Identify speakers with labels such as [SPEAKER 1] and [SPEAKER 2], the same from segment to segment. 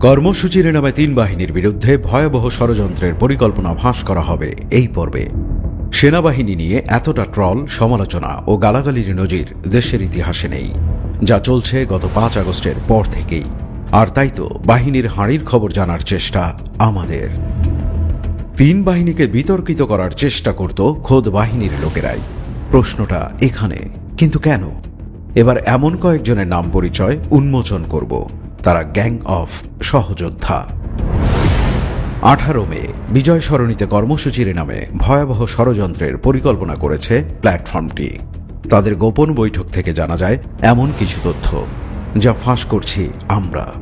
[SPEAKER 1] কর্মসূচির নামে তিন বাহিনীর বিরুদ্ধে ভয়াবহ ষড়যন্ত্রের পরিকল্পনা ফাঁস করা হবে এই পর্বে। সেনাবাহিনী নিয়ে এতটা ট্রল, সমালোচনা ও গালাগালির নজির দেশের ইতিহাসে নেই, যা চলছে গত পাঁচ আগস্টের পর থেকেই। আর তাই তো বাহিনীর হাঁড়ির খবর জানার চেষ্টা আমাদের। তিন বাহিনীকে বিতর্কিত করার চেষ্টা করত খোদ বাহিনীর লোকেরাই। প্রশ্নটা এখানে, কিন্তু কেন? এবার এমন কয়েকজনের নাম পরিচয় উন্মোচন করব। তারা গ্যাং অফ সহযোদ্ধা। আঠারো মে, বিজয় সরণিতে কর্মসূচির নামে ভয়াবহ ষড়যন্ত্রের পরিকল্পনা করেছে প্ল্যাটফর্মটি। তাদের গোপন বৈঠক থেকে জানা যায়, এমন কিছু তথ্য, যা ফাঁস করছি আমরা।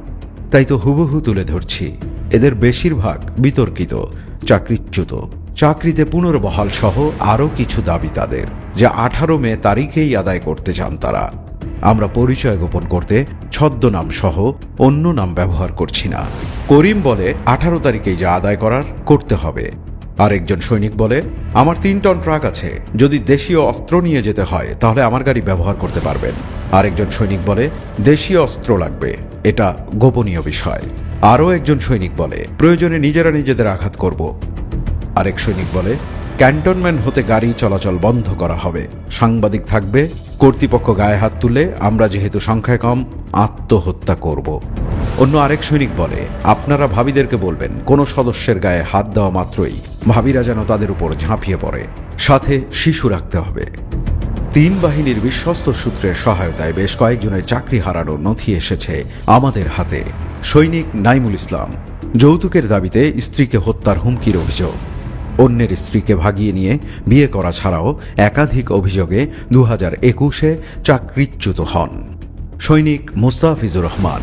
[SPEAKER 1] তাই তো হুবহু তুলে ধরছি। এদের বেশিরভাগ বিতর্কিত, চাকরিচ্যুত। চাকরিতে পুনর্বহাল সহ আরও কিছু দাবি তাদের, যা আঠারো মে তারিখেই আদায় করতে চান তারা। আমরা পরিচয় গোপন করতে ছদ্মনাম সহ অন্য নাম ব্যবহার করছি না। করিম বলে, আঠারো তারিখেই যা আদায় করার করতে হবে। আরেকজন সৈনিক বলে, আমার তিন টন ট্রাক আছে, যদি দেশীয় অস্ত্র নিয়ে যেতে হয়, তাহলে আমার গাড়ি ব্যবহার করতে পারবেন। আরেকজন সৈনিক বলে, দেশীয় অস্ত্র লাগবে, এটা গোপনীয় বিষয়। আরও একজন সৈনিক বলে, প্রয়োজনে নিজেরা নিজেদের আঘাত করব। আরেক সৈনিক বলে ক্যান্টনমেন্ট হতে গাড়ি চলাচল বন্ধ করা হবে। সাংবাদিক থাকবে, কর্তৃপক্ষ গায়ে হাত তুলে, আমরা যেহেতু সংখ্যায় কম, আত্মহত্যা করব। অন্য আরেক সৈনিক বলে, আপনারা ভাবিদেরকে বলবেন, কোনো সদস্যের গায়ে হাত দেওয়া মাত্রই ভাবিরা যেন তাদের উপর ঝাঁপিয়ে পড়ে। সাথে শিশু রাখতে হবে। তিন বাহিনীর বিশ্বস্ত সূত্রের সহায়তায় বেশ কয়েকজনের চাকরি হারানোর নথি এসেছে আমাদের হাতে। সৈনিক নাইমুল ইসলাম, যৌতুকের দাবিতে স্ত্রীকে হত্যার হুমকির অভিযোগ। অন্যের স্ত্রীকে ভাগিয়ে নিয়ে বিয়ে করা ছাড়াও একাধিক অভিযোগে দু হাজার একুশে চাকরিচ্যুত হন। সৈনিক মুস্তাফিজুর রহমান,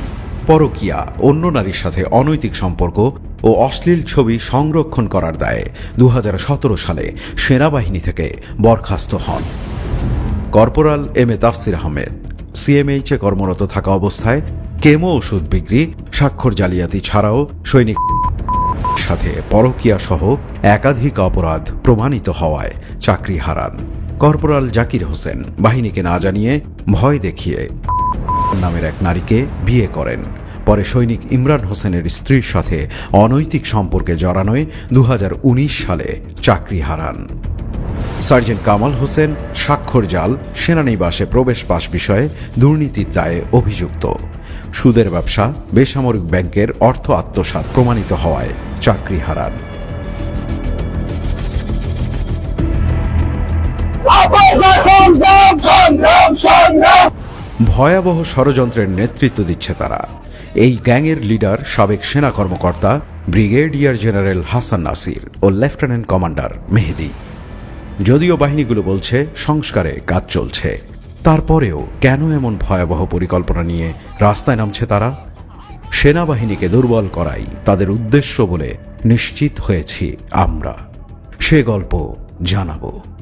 [SPEAKER 1] পরকিয়া, অন্য নারীর সাথে অনৈতিক সম্পর্ক ও অশ্লীল ছবি সংরক্ষণ করার দায়ে দু হাজার সতেরো সালে সেনাবাহিনী থেকে বরখাস্ত হন। কর্পোরাল এম এ তাফসির আহমেদ সিএমএইচে কর্মরত থাকা অবস্থায় কেমো ওষুধ বিক্রি, স্বাক্ষর জালিয়াতি ছাড়াও সৈনিক সাথে পরকিয়া সহ একাধিক অপরাধ প্রমাণিত হওয়ায় চাকরি হারান। কর্পোরাল জাকির হোসেন, বাহিনীকে না জানিয়ে ভয় দেখিয়ে নামের এক নারীকে বিয়ে করেন। পরে সৈনিক ইমরান হোসেনের স্ত্রীর সাথে অনৈতিক সম্পর্কে জড়ানোয় দু হাজার উনিশ সালে চাকরি হারান। সার্জেন্ট কামাল হোসেন, স্বাক্ষর জাল, সেনানিবাসে প্রবেশ পাশ বিষয়ে দুর্নীতির দায়ে অভিযুক্ত। সুদের ব্যবসা, বেসামরিক ব্যাংকের অর্থ আত্মসাৎ প্রমাণিত হওয়ায় চাকরি হারান। ভয়াবহ ষড়যন্ত্রের নেতৃত্ব দিচ্ছে তারা। এই গ্যাংয়ের লিডার সাবেক সেনা কর্মকর্তা, ব্রিগেডিয়ার জেনারেল হাসান নাসির ও লেফটেন্যান্ট কমান্ডার মেহেদি। যদিও বাহিনীগুলো বলছে, সংস্কারে কাজ চলছে। তারপরেও কেন এমন ভয়াবহ পরিকল্পনা নিয়ে রাস্তায় নামছে তারা? সেনাবাহিনীকে দুর্বল করাই তাদের উদ্দেশ্য বলে নিশ্চিত হয়েছি আমরা। সে গল্প জানাব।